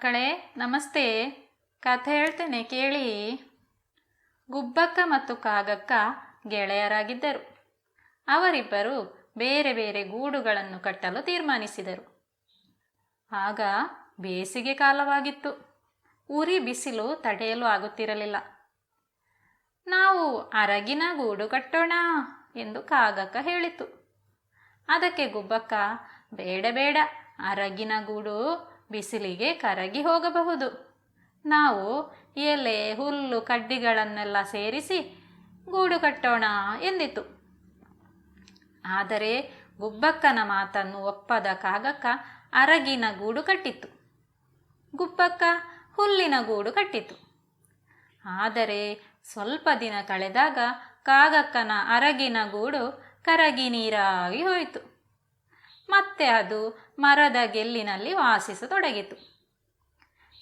ಮಕ್ಕಳೇ, ನಮಸ್ತೆ. ಕಥೆ ಹೇಳ್ತೇನೆ, ಕೇಳಿ. ಗುಬ್ಬಕ್ಕ ಮತ್ತು ಕಾಗಕ್ಕ ಗೆಳೆಯರಾಗಿದ್ದರು. ಅವರಿಬ್ಬರು ಬೇರೆ ಬೇರೆ ಗೂಡುಗಳನ್ನು ಕಟ್ಟಲು ತೀರ್ಮಾನಿಸಿದರು. ಆಗ ಬೇಸಿಗೆ ಕಾಲವಾಗಿತ್ತು. ಉರಿ ಬಿಸಿಲು ತಡೆಯಲು ಆಗುತ್ತಿರಲಿಲ್ಲ. ನಾವು ಅರಗಿನ ಗೂಡು ಕಟ್ಟೋಣ ಎಂದು ಕಾಗಕ್ಕ ಹೇಳಿತು ಅದಕ್ಕೆ ಗುಬ್ಬಕ್ಕ, ಬೇಡ ಬೇಡ, ಅರಗಿನ ಗೂಡು ಬಿಸಿಲಿಗೆ ಕರಗಿ ಹೋಗಬಹುದು. ನಾವು ಎಲೆ, ಹುಲ್ಲು, ಕಡ್ಡಿಗಳನ್ನೆಲ್ಲ ಸೇರಿಸಿ ಗೂಡು ಕಟ್ಟೋಣ ಎಂದಿತು. ಆದರೆ ಗುಬ್ಬಕ್ಕನ ಮಾತನ್ನು ಒಪ್ಪದ ಕಾಗಕ್ಕ ಅರಗಿನ ಗೂಡು ಕಟ್ಟಿತ್ತು. ಗುಬ್ಬಕ್ಕ ಹುಲ್ಲಿನ ಗೂಡು ಕಟ್ಟಿತು. ಆದರೆ ಸ್ವಲ್ಪ ದಿನ ಕಳೆದಾಗ ಕಾಗಕ್ಕನ ಅರಗಿನ ಗೂಡು ಕರಗಿ ನೀರಾಗಿ ಹೋಯಿತು. ಮತ್ತೆ ಅದು ಮರದ ಗೆಲ್ಲಿನಲ್ಲಿ ವಾಸಿಸತೊಡಗಿತು.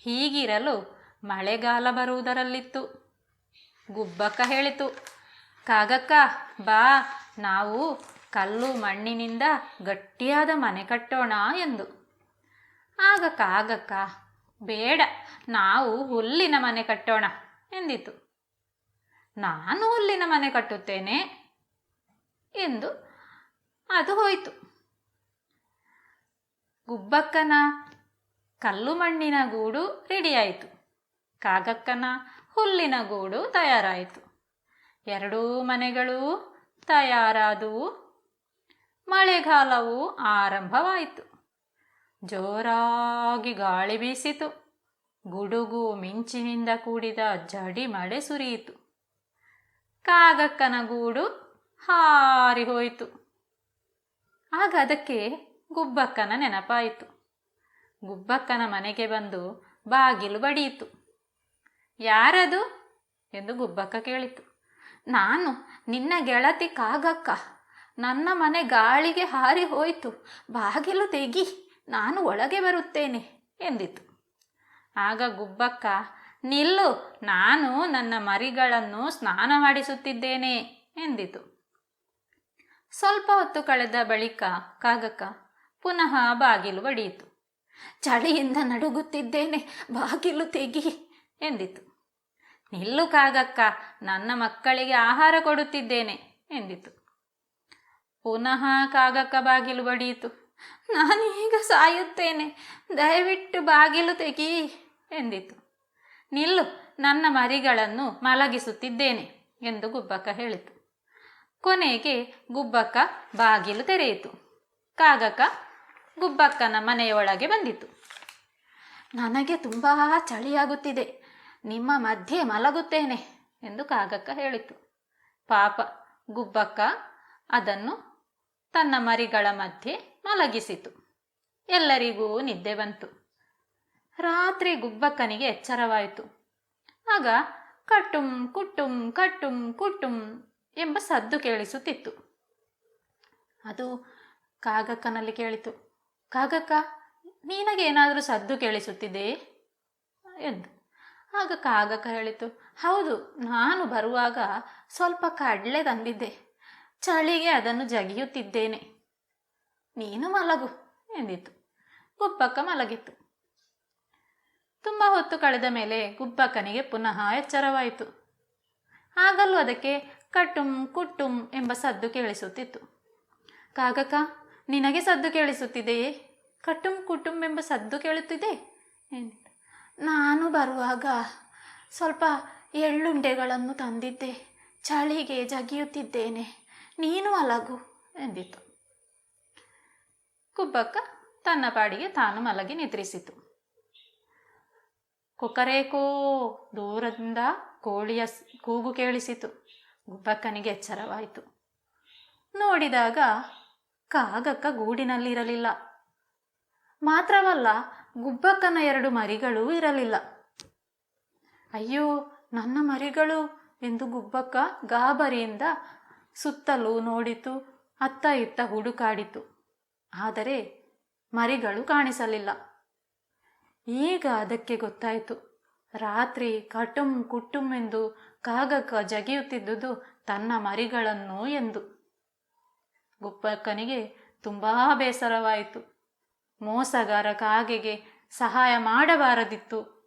ಹೀಗಿರಲು ಮಳೆಗಾಲ ಬರುವುದರಲ್ಲಿತ್ತು. ಗುಬ್ಬಕ್ಕ ಹೇಳಿತು, ಕಾಗಕ್ಕ, ಬಾ, ನಾವು ಕಲ್ಲು ಮಣ್ಣಿನಿಂದ ಗಟ್ಟಿಯಾದ ಮನೆ ಕಟ್ಟೋಣ ಎಂದು. ಆಗ ಕಾಗಕ್ಕ, ಬೇಡ, ನಾವು ಹುಲ್ಲಿನ ಮನೆ ಕಟ್ಟೋಣ ಎಂದಿತು. ನಾನು ಹುಲ್ಲಿನ ಮನೆ ಕಟ್ಟುತ್ತೇನೆ ಎಂದು ಅದು ಹೋಯಿತು. ಗುಬ್ಬಕ್ಕನ ಕಲ್ಲು ಮಣ್ಣಿನ ಗೂಡು ರೆಡಿಯಾಯಿತು. ಕಾಗಕ್ಕನ, ಹುಲ್ಲಿನ ಗೂಡು ತಯಾರಾಯಿತು. ಎರಡೂ ಮನೆಗಳು ತಯಾರಾದವು. ಮಳೆಗಾಲವು ಆರಂಭವಾಯಿತು. ಜೋರಾಗಿ ಗಾಳಿ ಬೀಸಿತು. ಗುಡುಗು ಮಿಂಚಿನಿಂದ ಕೂಡಿದ ಜಡಿ ಮಳೆ ಸುರಿಯಿತು. ಕಾಗಕ್ಕನ ಗೂಡು ಹಾರಿ ಹೋಯಿತು. ಆಗ ಅದಕ್ಕೆ ಗುಬ್ಬಕ್ಕನ ನೆನಪಾಯಿತು. ಗುಬ್ಬಕ್ಕನ ಮನೆಗೆ ಬಂದು ಬಾಗಿಲು ಬಡಿಯಿತು. ಯಾರದು? ಎಂದು ಗುಬ್ಬಕ್ಕ ಕೇಳಿತು. ನಾನು, ನಿನ್ನ ಗೆಳತಿ ಕಾಗಕ್ಕ. ನನ್ನ ಮನೆ ಗಾಳಿಗೆ ಹಾರಿ ಹೋಯಿತು. ಬಾಗಿಲು ತೆಗಿ, ನಾನು ಒಳಗೆ ಬರುತ್ತೇನೆ ಎಂದಿತು. ಆಗ ಗುಬ್ಬಕ್ಕ, ನಿಲ್ಲು, ನಾನು ನನ್ನ ಮರಿಗಳನ್ನು ಸ್ನಾನ ಮಾಡಿಸುತ್ತಿದ್ದೇನೆ ಎಂದಿತು. ಸ್ವಲ್ಪ ಹೊತ್ತು ಕಳೆದ ಬಳಿಕ ಕಾಗಕ್ಕ ಪುನಃ ಬಾಗಿಲು ಬಡಿಯಿತು ಚಳಿಯಿಂದ ನಡುಗುತ್ತಿದ್ದೇನೆ, ಬಾಗಿಲು ತೆಗಿ ಎಂದಿತು. ನಿಲ್ಲು ಕಾಗಕ್ಕ, ನನ್ನ ಮಕ್ಕಳಿಗೆ ಆಹಾರ ಕೊಡುತ್ತಿದ್ದೇನೆ ಎಂದಿತು. ಪುನಃ ಕಾಗಕ್ಕ ಬಾಗಿಲು ಬಡಿಯಿತು ನಾನೀಗ ಸಾಯುತ್ತೇನೆ, ದಯವಿಟ್ಟು ಬಾಗಿಲು ತೆಗಿ ಎಂದಿತು. ನಿಲ್ಲು, ನನ್ನ ಮರಿಗಳನ್ನು ಮಲಗಿಸುತ್ತಿದ್ದೇನೆ ಎಂದು ಗುಬ್ಬಕ್ಕ ಹೇಳಿತು. ಕೊನೆಗೆ ಗುಬ್ಬಕ್ಕ ಬಾಗಿಲು ತೆರೆಯಿತು. ಕಾಗಕ್ಕ ಗುಬ್ಬಕ್ಕನ ಮನೆಯೊಳಗೆ ಬಂದಿತು. ನನಗೆ ತುಂಬ ಚಳಿಯಾಗುತ್ತಿದೆ. ನಿಮ್ಮ ಮಧ್ಯೆ ಮಲಗುತ್ತೇನೆ ಎಂದು ಕಾಗಕ್ಕ ಹೇಳಿತು. ಪಾಪ, ಗುಬ್ಬಕ್ಕ ಅದನ್ನು ತನ್ನ ಮರಿಗಳ ಮಧ್ಯೆ ಮಲಗಿಸಿತು. ಎಲ್ಲರಿಗೂ ನಿದ್ದೆ ಬಂತು. ರಾತ್ರಿ ಗುಬ್ಬಕ್ಕನಿಗೆ ಎಚ್ಚರವಾಯಿತು. ಆಗ ಕಟ್ಟುಂ, ಕುಟ್ಟುಂ ಕಟ್ಟುಂ, ಕುಟ್ಟುಂ ಎಂಬ ಸದ್ದು ಕೇಳಿಸುತ್ತಿತ್ತು. ಅದು ಕಾಗಕ್ಕನಲ್ಲಿ ಕೇಳಿತು. ಕಾಗಕ್ಕ ನಿನಗೇನಾದರೂ ಸದ್ದು ಕೇಳಿಸುತ್ತಿದೆಯೇ ಎಂದು. ಆಗ ಕಾಗಕ್ಕ ಹೇಳಿತು, ಹೌದು, ನಾನು ಬರುವಾಗ ಸ್ವಲ್ಪ ಕಡಲೆ ತಂದಿದ್ದೆ. ಚಳಿಗೆ ಅದನ್ನು ಜಗಿಯುತ್ತಿದ್ದೇನೆ. ನೀನು ಮಲಗು ಎಂದಿತು ಗುಬ್ಬಕ್ಕ ಮಲಗಿತ್ತು. ತುಂಬ ಹೊತ್ತು ಕಳೆದ ಮೇಲೆ ಗುಬ್ಬಕ್ಕನಿಗೆ ಪುನಃ ಎಚ್ಚರವಾಯಿತು. ಆಗಲೂ ಅದಕ್ಕೆ ಕಟ್ಟುಂ ಕುಟ್ಟುಂ ಎಂಬ ಸದ್ದು ಕೇಳಿಸುತ್ತಿತ್ತು. ಕಾಗಕ್ಕ ನಿನಗೆ ಸದ್ದು ಕೇಳಿಸುತ್ತಿದೆಯೇ? ಕಟ್ಟುಂ ಕುಟುಂಬ ಎಂಬ ಸದ್ದು ಕೇಳುತ್ತಿದೆ? ನಾನು ಬರುವಾಗ ಸ್ವಲ್ಪ ಎಳ್ಳುಂಡೆಗಳನ್ನು ತಂದಿದ್ದೆ, ಚಳಿಗೆ ಜಗಿಯುತ್ತಿದ್ದೇನೆ, ನೀನು ಅಲಗು, ಎಂದಿತು. ಕುಬ್ಬಕ್ಕ ತನ್ನ ಪಾಡಿಗೆ ತಾನು ಮಲಗಿ ನಿದ್ರಿಸಿತು. ಕೊಕರೇಕೋ ದೂರದಿಂದ ಕೋಳಿಯ ಕೂಗು ಕೇಳಿಸಿತು. ಗುಬ್ಬಕ್ಕನಿಗೆ ಎಚ್ಚರವಾಯಿತು. ನೋಡಿದಾಗ ಕಾಗಕ್ಕ ಗೂಡಿನಲ್ಲಿರಲಿಲ್ಲ. ಮಾತ್ರವಲ್ಲ, ಗುಬ್ಬಕ್ಕನ ಎರಡು ಮರಿಗಳೂ ಇರಲಿಲ್ಲ. ಅಯ್ಯೋ, ನನ್ನ ಮರಿಗಳು? ಎಂದು ಗುಬ್ಬಕ್ಕ ಗಾಬರಿಯಿಂದ ಸುತ್ತಲೂ ನೋಡಿತು, ಅತ್ತ ಇತ್ತ ಹುಡುಕಾಡಿತು. ಆದರೆ ಮರಿಗಳು ಕಾಣಿಸಲಿಲ್ಲ. ಈಗ ಅದಕ್ಕೆ ಗೊತ್ತಾಯಿತು. ರಾತ್ರಿ ಕಟುಂ ಕುಟುಂ ಎಂದು ಕಾಗಕ್ಕ ಜಗಿಯುತ್ತಿದ್ದುದು ತನ್ನ ಮರಿಗಳನ್ನು ಎಂದು. ಗುಬ್ಬಕ್ಕನಿಗೆ ತುಂಬಾ ಬೇಸರವಾಯಿತು. ಮೋಸಗಾರ ಕಾಗೆಗೆ ಸಹಾಯ ಮಾಡಬಾರದಿತ್ತು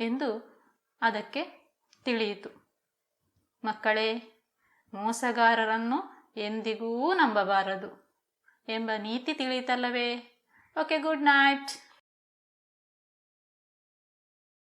ಎಂದು ಅದಕ್ಕೆ ತಿಳಿಯಿತು. ಮಕ್ಕಳೇ, ಮೋಸಗಾರರನ್ನು ಎಂದಿಗೂ ನಂಬಬಾರದು ಎಂಬ ನೀತಿ ತಿಳಿಯಿತಲ್ಲವೇ? Okay, good night.